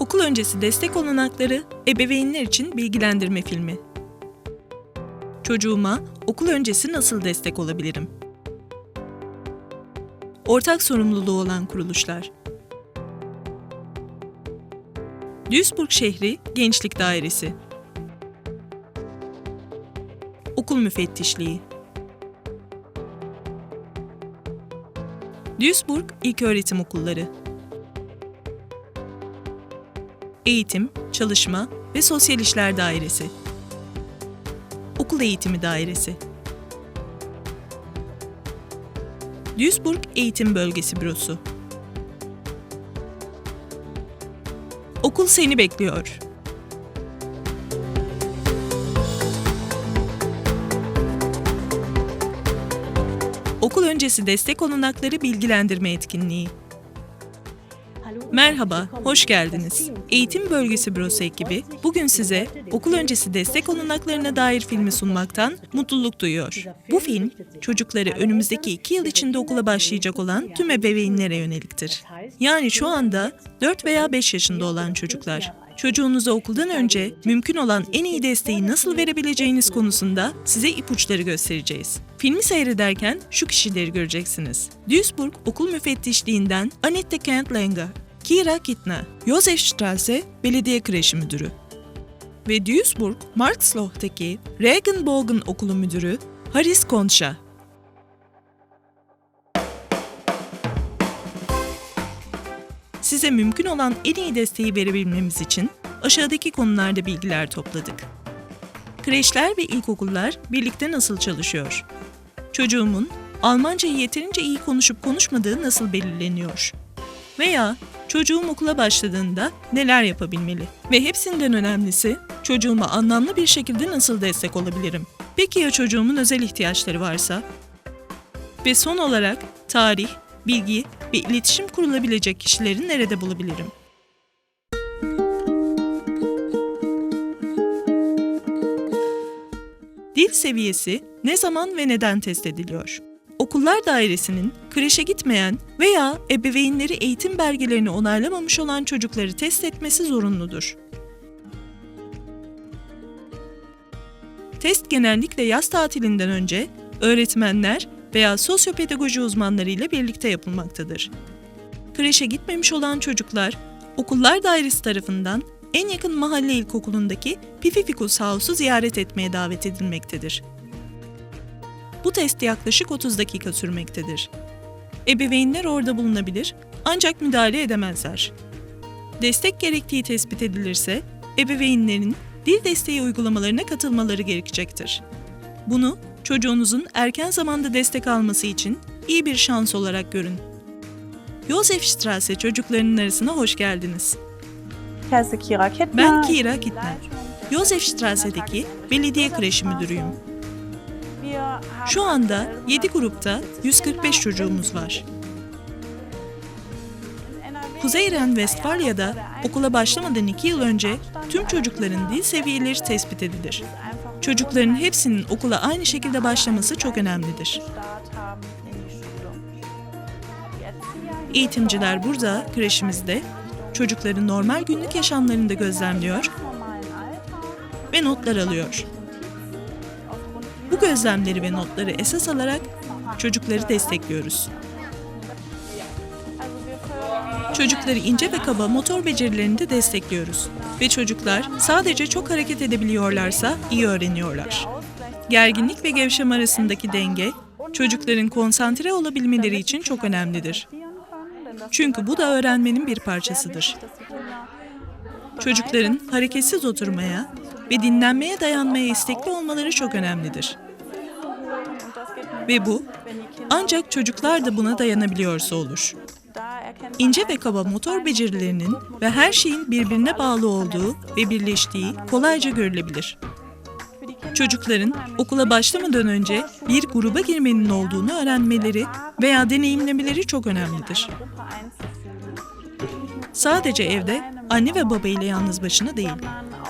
Okul öncesi destek olanakları ebeveynler için bilgilendirme filmi. Çocuğuma okul öncesi nasıl destek olabilirim? Ortak sorumluluğu olan kuruluşlar. Duisburg Şehri Gençlik Dairesi. Okul Müfettişliği. Duisburg İlköğretim Okulları. Eğitim, Çalışma ve Sosyal İşler Dairesi. Okul Eğitimi Dairesi. Duisburg Eğitim Bölgesi Bürosu. Okul seni bekliyor. Okul öncesi destek olanakları bilgilendirme etkinliği. Merhaba, hoş geldiniz. Eğitim Bölgesi Bürosu ekibi bugün size okul öncesi destek olanaklarına dair filmi sunmaktan mutluluk duyuyor. Bu film, çocukları önümüzdeki iki yıl içinde okula başlayacak olan tüm ebeveynlere yöneliktir. Yani şu anda 4 veya 5 yaşında olan çocuklar. Çocuğunuza okuldan önce mümkün olan en iyi desteği nasıl verebileceğiniz konusunda size ipuçları göstereceğiz. Filmi seyrederken şu kişileri göreceksiniz. Duisburg Okul Müfettişliğinden Annette Kent-Langer, Kira Kittner, Josef Strasse Belediye Kreşi Müdürü ve Duisburg Marksloh'taki Regenbogen Okulu Müdürü Haris Konşa. Size mümkün olan en iyi desteği verebilmemiz için aşağıdaki konularda bilgiler topladık. Kreşler ve ilkokullar birlikte nasıl çalışıyor? Çocuğumun Almancayı yeterince iyi konuşup konuşmadığı nasıl belirleniyor? Veya çocuğum okula başladığında neler yapabilmeli? Ve hepsinden önemlisi çocuğuma anlamlı bir şekilde nasıl destek olabilirim? Peki ya çocuğumun özel ihtiyaçları varsa? Ve son olarak tarih, bilgi ve iletişim kurulabilecek kişileri nerede bulabilirim? Dil seviyesi ne zaman ve neden test ediliyor? Okullar Dairesi'nin kreşe gitmeyen veya ebeveynleri eğitim belgelerini onaylamamış olan çocukları test etmesi zorunludur. Test genellikle yaz tatilinden önce öğretmenler veya sosyopedagoji uzmanları ile birlikte yapılmaktadır. Kreşe gitmemiş olan çocuklar, Okullar Dairesi tarafından en yakın mahalle ilkokulundaki Pififikus House'u ziyaret etmeye davet edilmektedir. Bu test yaklaşık 30 dakika sürmektedir. Ebeveynler orada bulunabilir ancak müdahale edemezler. Destek gerektiği tespit edilirse, ebeveynlerin dil desteği uygulamalarına katılmaları gerekecektir. Bunu çocuğunuzun erken zamanda destek alması için iyi bir şans olarak görün. Josef Strasse çocuklarının arasına hoş geldiniz. Ben Kira Kittner. Josef Strasse'deki belediye kreşi müdürüyüm. Şu anda 7 grupta 145 çocuğumuz var. Kuzey Ren-Vestfalya'da okula başlamadan 2 yıl önce tüm çocukların dil seviyeleri tespit edilir. Çocukların hepsinin okula aynı şekilde başlaması çok önemlidir. Eğitimciler burada, kreşimizde, çocukların normal günlük yaşamlarında gözlemliyor ve notlar alıyor. Bu gözlemleri ve notları esas alarak çocukları destekliyoruz. Çocukları ince ve kaba motor becerilerini de destekliyoruz. Ve çocuklar sadece çok hareket edebiliyorlarsa iyi öğreniyorlar. Gerginlik ve gevşeme arasındaki denge, çocukların konsantre olabilmeleri için çok önemlidir. Çünkü bu da öğrenmenin bir parçasıdır. Çocukların hareketsiz oturmaya ve dinlenmeye dayanmaya istekli olmaları çok önemlidir. Ve bu ancak çocuklar da buna dayanabiliyorsa olur. İnce ve kaba motor becerilerinin ve her şeyin birbirine bağlı olduğu ve birleştiği kolayca görülebilir. Çocukların okula başlamadan önce bir gruba girmenin olduğunu öğrenmeleri veya deneyimlemeleri çok önemlidir. Sadece evde anne ve baba ile yalnız başına değil,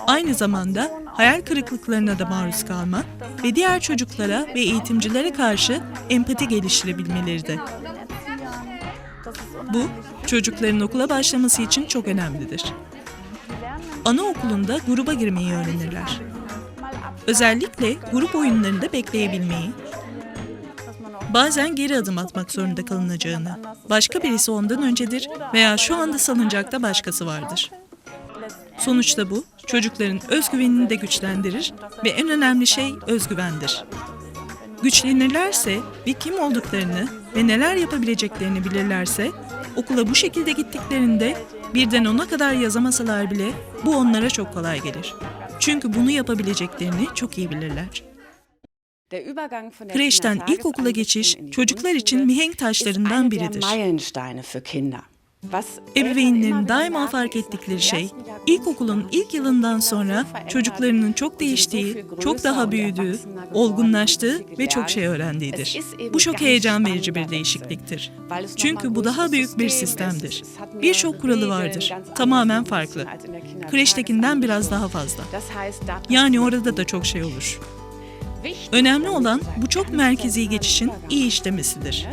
aynı zamanda hayal kırıklıklarına da maruz kalma ve diğer çocuklara ve eğitimcilere karşı empati geliştirebilmeleri de. Bu, çocukların okula başlaması için çok önemlidir. anaokulunda gruba girmeyi öğrenirler. Özellikle grup oyunlarında bekleyebilmeyi, bazen geri adım atmak zorunda kalınacağını, başka birisi ondan öncedir veya şu anda salıncakta başkası vardır. Sonuçta bu, çocukların özgüvenini de güçlendirir ve en önemli şey özgüvendir. Güçlenirlerse ve kim olduklarını ve neler yapabileceklerini bilirlerse, okula bu şekilde gittiklerinde birden ona kadar yazamasalar bile bu onlara çok kolay gelir. Çünkü bunu yapabileceklerini çok iyi bilirler. Kreşten ilkokula geçiş çocuklar için mihenk taşlarından biridir. Ebeveynlerin daima fark ettikleri şey, ilkokulun ilk yılından sonra çocuklarının çok değiştiği, çok daha büyüdüğü, olgunlaştığı ve çok şey öğrendiğidir. Bu çok heyecan verici bir değişikliktir. Çünkü bu daha büyük bir sistemdir. Birçok kuralı vardır, tamamen farklı. Kreştekinden biraz daha fazla. Yani orada da çok şey olur. Önemli olan bu çok merkezi geçişin iyi işlemesidir.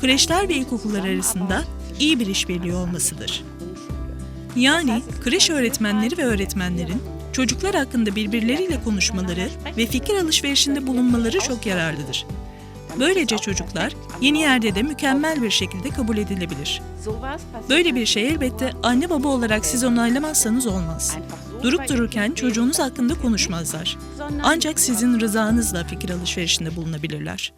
Kreşler ve ilkokullar arasında iyi bir işbirliği olmasıdır. Yani kreş öğretmenleri ve öğretmenlerin çocuklar hakkında birbirleriyle konuşmaları ve fikir alışverişinde bulunmaları çok yararlıdır. Böylece çocuklar yeni yerde de mükemmel bir şekilde kabul edilebilir. Böyle bir şey elbette anne baba olarak siz onaylamazsanız olmaz. Durup dururken çocuğunuz hakkında konuşmazlar. Ancak sizin rızanızla fikir alışverişinde bulunabilirler.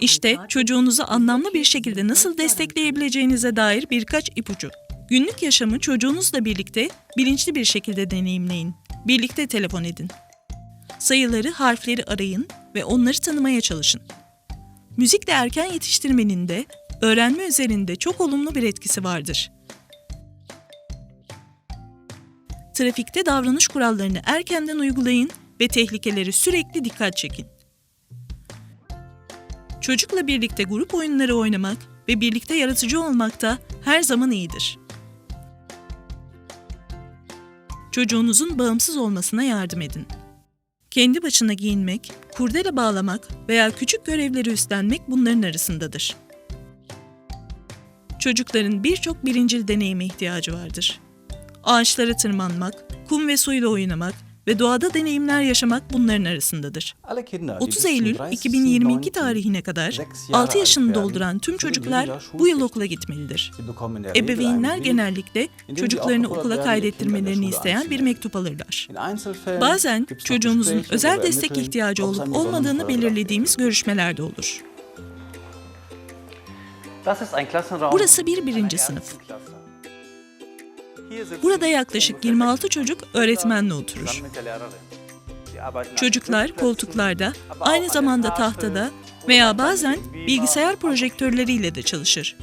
İşte çocuğunuzu anlamlı bir şekilde nasıl destekleyebileceğinize dair birkaç ipucu. Günlük yaşamı çocuğunuzla birlikte bilinçli bir şekilde deneyimleyin. Birlikte telefon edin. Sayıları, harfleri arayın ve onları tanımaya çalışın. Müzikle erken yetiştirmenin de öğrenme üzerinde çok olumlu bir etkisi vardır. Trafikte davranış kurallarını erkenden uygulayın ve tehlikeleri sürekli dikkat çekin. Çocukla birlikte grup oyunları oynamak ve birlikte yaratıcı olmak da her zaman iyidir. Çocuğunuzun bağımsız olmasına yardım edin. Kendi başına giyinmek, kurdele bağlamak veya küçük görevleri üstlenmek bunların arasındadır. Çocukların birçok birincil deneyime ihtiyacı vardır. Ağaçlara tırmanmak, kum ve suyla oynamak ve doğada deneyimler yaşamak bunların arasındadır. 30 Eylül 2022 tarihine kadar 6 yaşını dolduran tüm çocuklar bu yıl okula gitmelidir. Ebeveynler genellikle çocuklarını okula kaydettirmelerini isteyen bir mektup alırlar. Bazen çocuğunuzun özel destek ihtiyacı olup olmadığını belirlediğimiz görüşmelerde olur. Burası bir birinci sınıf. Burada yaklaşık 26 çocuk öğretmenle oturur. Çocuklar koltuklarda, aynı zamanda tahtada veya bazen bilgisayar projektörleriyle de çalışır.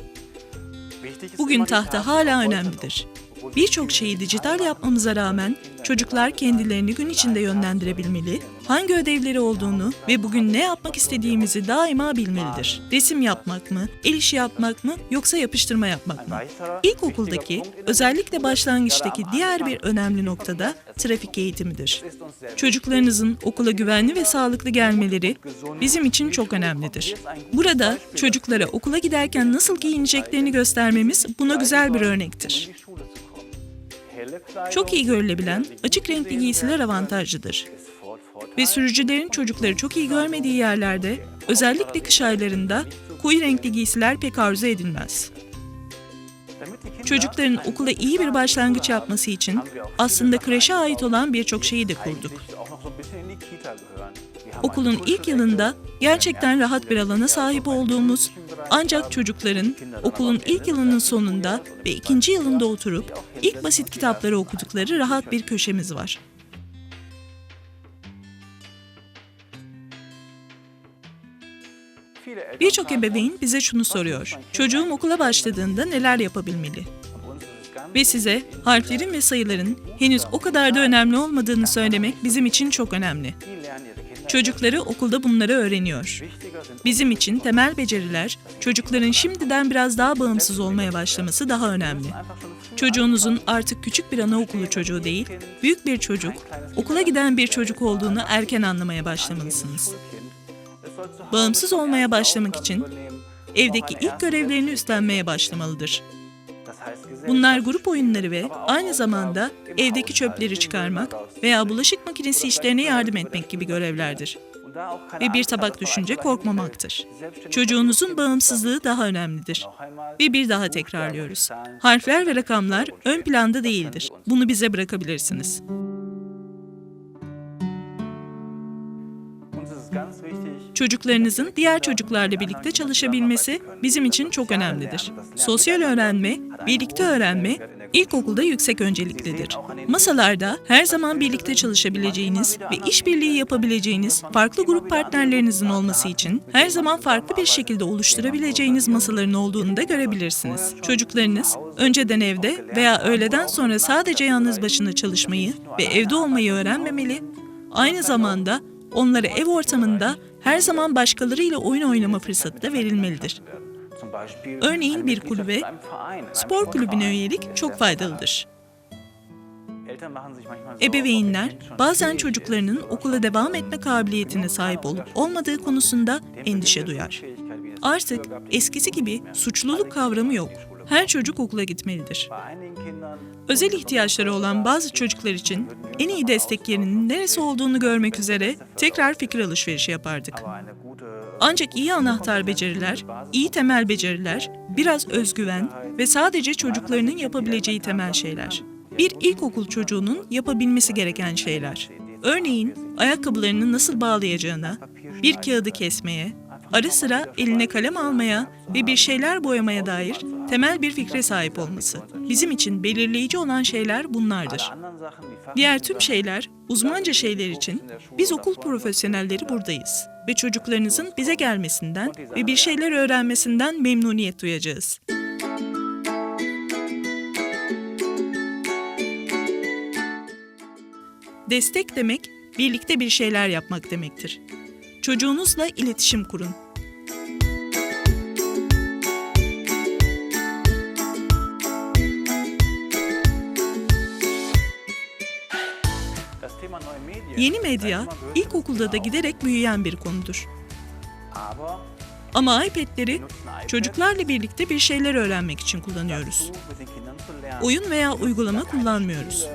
Bugün tahta hala önemlidir. Birçok şeyi dijital yapmamıza rağmen çocuklar kendilerini gün içinde yönlendirebilmeli, hangi ödevleri olduğunu ve bugün ne yapmak istediğimizi daima bilmelidir. Resim yapmak mı, el işi yapmak mı yoksa yapıştırma yapmak mı? İlkokuldaki, özellikle başlangıçtaki diğer bir önemli noktada trafik eğitimidir. Çocuklarınızın okula güvenli ve sağlıklı gelmeleri bizim için çok önemlidir. Burada çocuklara okula giderken nasıl giyineceklerini göstermemiz buna güzel bir örnektir. Çok iyi görülebilen, açık renkli giysiler avantajlıdır. Ve sürücülerin çocukları çok iyi görmediği yerlerde, özellikle kış aylarında koyu renkli giysiler pek arzu edilmez. Çocukların okula iyi bir başlangıç yapması için aslında kreşe ait olan birçok şeyi de kurduk. Okulun ilk yılında gerçekten rahat bir alana sahip olduğumuz ancak çocukların okulun ilk yılının sonunda ve ikinci yılında oturup ilk basit kitapları okudukları rahat bir köşemiz var. Birçok ebeveyn bize şunu soruyor. Çocuğum okula başladığında neler yapabilmeli? Ve size harflerin ve sayıların henüz o kadar da önemli olmadığını söylemek bizim için çok önemli. Çocukları okulda bunları öğreniyor. Bizim için temel beceriler, çocukların şimdiden biraz daha bağımsız olmaya başlaması daha önemli. Çocuğunuzun artık küçük bir anaokulu çocuğu değil, büyük bir çocuk, okula giden bir çocuk olduğunu erken anlamaya başlamalısınız. Bağımsız olmaya başlamak için evdeki ilk görevlerini üstlenmeye başlamalıdır. Bunlar grup oyunları ve aynı zamanda evdeki çöpleri çıkarmak veya bulaşık makinesi işlerine yardım etmek gibi görevlerdir. Ve bir tabak düşünce korkmamaktır. Çocuğunuzun bağımsızlığı daha önemlidir. Ve bir daha tekrarlıyoruz. Harfler ve rakamlar ön planda değildir. Bunu bize bırakabilirsiniz. Çocuklarınızın diğer çocuklarla birlikte çalışabilmesi bizim için çok önemlidir. Sosyal öğrenme, birlikte öğrenme ilkokulda yüksek önceliklidir. Masalarda her zaman birlikte çalışabileceğiniz ve işbirliği yapabileceğiniz farklı grup partnerlerinizin olması için her zaman farklı bir şekilde oluşturabileceğiniz masaların olduğunu da görebilirsiniz. Çocuklarınız önceden evde veya öğleden sonra sadece yalnız başına çalışmayı ve evde olmayı öğrenmemeli, aynı zamanda onlara ev ortamında her zaman başkalarıyla oyun oynama fırsatı da verilmelidir. Örneğin bir kulübe, spor kulübüne üyelik çok faydalıdır. Ebeveynler bazen çocuklarının okula devam etme kabiliyetine sahip olup olmadığı konusunda endişe duyar. Artık eskisi gibi suçluluk kavramı yok. Her çocuk okula gitmelidir. Özel ihtiyaçları olan bazı çocuklar için en iyi destek yerinin neresi olduğunu görmek üzere tekrar fikir alışverişi yapardık. Ancak iyi anahtar beceriler, iyi temel beceriler, biraz özgüven ve sadece çocuklarının yapabileceği temel şeyler. Bir ilkokul çocuğunun yapabilmesi gereken şeyler. Örneğin ayakkabılarını nasıl bağlayacağına, bir kağıdı kesmeye, ara sıra eline kalem almaya ve bir şeyler boyamaya dair temel bir fikre sahip olması. Bizim için belirleyici olan şeyler bunlardır. Diğer tüm şeyler, uzmanca şeyler için biz okul profesyonelleri buradayız ve çocuklarınızın bize gelmesinden ve bir şeyler öğrenmesinden memnuniyet duyacağız. Destek demek, birlikte bir şeyler yapmak demektir. Çocuğunuzla iletişim kurun. Yeni medya, ilkokulda da giderek büyüyen bir konudur. Ama iPad'leri çocuklarla birlikte bir şeyler öğrenmek için kullanıyoruz. Oyun veya uygulama kullanmıyoruz.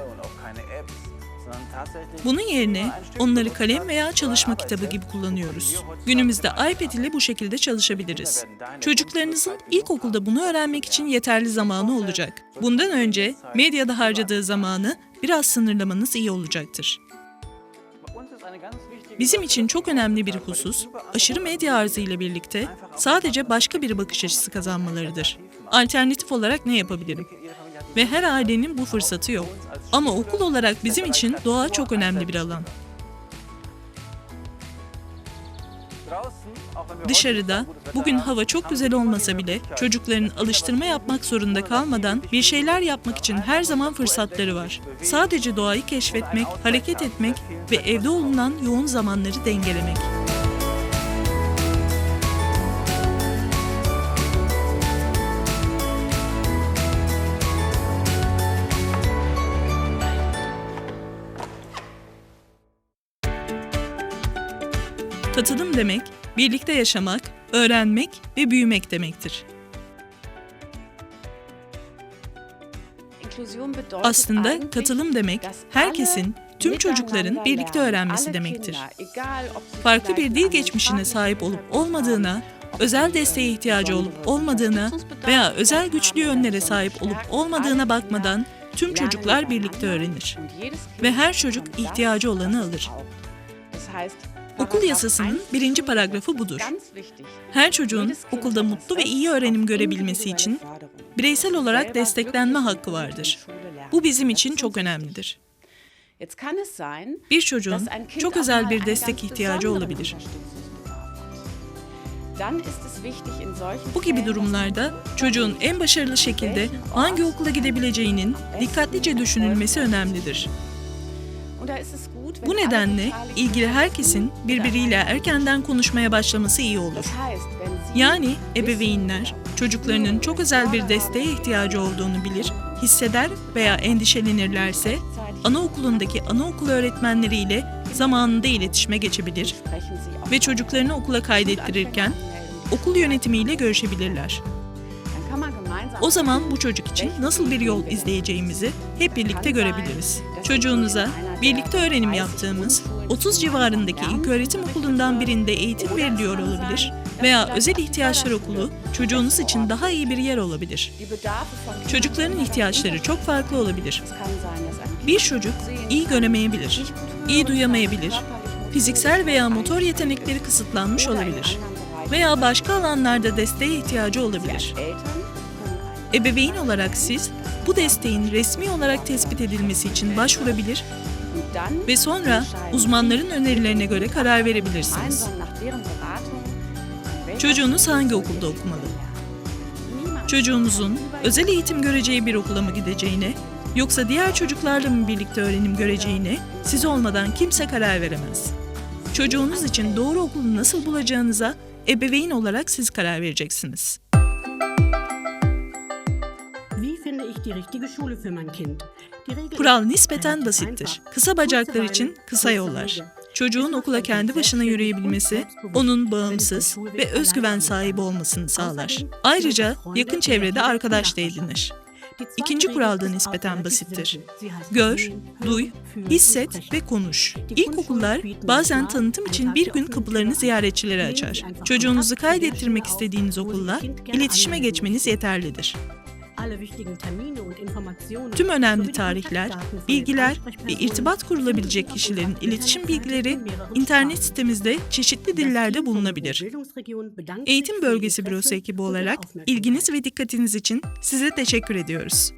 Bunun yerine onları kalem veya çalışma kitabı gibi kullanıyoruz. Günümüzde iPad ile bu şekilde çalışabiliriz. Çocuklarınızın ilkokulda bunu öğrenmek için yeterli zamanı olacak. Bundan önce medyada harcadığı zamanı biraz sınırlamanız iyi olacaktır. Bizim için çok önemli bir husus, aşırı medya arzı ile birlikte sadece başka bir bakış açısı kazanmalarıdır. Alternatif olarak ne yapabilirim? Ve her ailenin bu fırsatı yok. Ama okul olarak bizim için doğa çok önemli bir alan. Dışarıda bugün hava çok güzel olmasa bile çocukların alıştırma yapmak zorunda kalmadan bir şeyler yapmak için her zaman fırsatları var. Sadece doğayı keşfetmek, hareket etmek ve evde olunan yoğun zamanları dengelemek. Katılım demek, birlikte yaşamak, öğrenmek ve büyümek demektir. Aslında katılım demek, herkesin, tüm çocukların birlikte öğrenmesi demektir. Farklı bir dil geçmişine sahip olup olmadığına, özel desteğe ihtiyacı olup olmadığına veya özel güçlü yönlere sahip olup olmadığına bakmadan tüm çocuklar birlikte öğrenir. Ve her çocuk ihtiyacı olanı alır. Okul yasasının birinci paragrafı budur. Her çocuğun okulda mutlu ve iyi öğrenim görebilmesi için bireysel olarak desteklenme hakkı vardır. Bu bizim için çok önemlidir. Bir çocuğun çok özel bir destek ihtiyacı olabilir. Bu gibi durumlarda çocuğun en başarılı şekilde hangi okula gidebileceğinin dikkatlice düşünülmesi önemlidir. Bu nedenle ilgili herkesin birbiriyle erkenden konuşmaya başlaması iyi olur. Yani ebeveynler çocuklarının çok özel bir desteğe ihtiyacı olduğunu bilir, hisseder veya endişelenirlerse anaokulundaki anaokul öğretmenleriyle zamanında iletişime geçebilir ve çocuklarını okula kaydettirirken okul yönetimiyle görüşebilirler. O zaman bu çocuk için nasıl bir yol izleyeceğimizi hep birlikte görebiliriz. Çocuğunuza birlikte öğrenim yaptığımız 30 civarındaki ilköğretim okulundan birinde eğitim veriliyor olabilir veya özel ihtiyaçlar okulu çocuğunuz için daha iyi bir yer olabilir. Çocukların ihtiyaçları çok farklı olabilir. Bir çocuk iyi göremeyebilir, iyi duyamayabilir, fiziksel veya motor yetenekleri kısıtlanmış olabilir veya başka alanlarda desteğe ihtiyacı olabilir. Ebeveyn olarak siz bu desteğin resmi olarak tespit edilmesi için başvurabilir ve sonra uzmanların önerilerine göre karar verebilirsiniz. Çocuğunuz hangi okulda okumalı? Çocuğunuzun özel eğitim göreceği bir okula mı gideceğine yoksa diğer çocuklarla mı birlikte öğrenim göreceğine siz olmadan kimse karar veremez. Çocuğunuz için doğru okulu nasıl bulacağınıza ebeveyn olarak siz karar vereceksiniz. Kural nispeten basittir. Kısa bacaklar için kısa yollar. Çocuğun okula kendi başına yürüyebilmesi, onun bağımsız ve özgüven sahibi olmasını sağlar. Ayrıca yakın çevrede arkadaş da edinir. İkinci kural da nispeten basittir. Gör, duy, hisset ve konuş. İlkokullar bazen tanıtım için bir gün kapılarını ziyaretçilere açar. Çocuğunuzu kaydettirmek istediğiniz okulla iletişime geçmeniz yeterlidir. Tüm önemli tarihler, bilgiler ve irtibat kurulabilecek kişilerin iletişim bilgileri internet sitemizde çeşitli dillerde bulunabilir. Eğitim Bölgesi Bürosu ekibi olarak ilginiz ve dikkatiniz için size teşekkür ediyoruz.